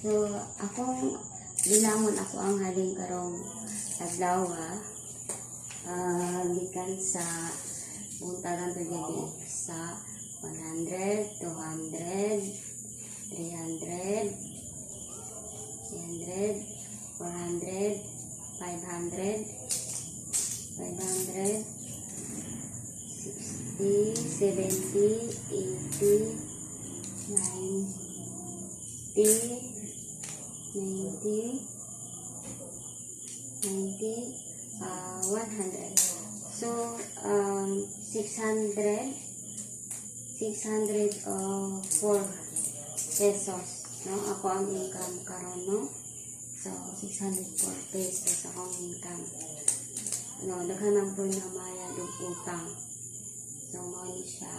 So, akong bilangon ako ang haling karong adlaw ah gikan sa buntagan to sa 100, 200, 300, 300, 400, 500, 500, 60, 70, 80, 90, 90, 90, uh, 100. So, um, 600, 604 pesos. No? Ako ang income karon no? So, 604 pesos akong income. No, daghan ang po na maya utang. So, mo ni siya.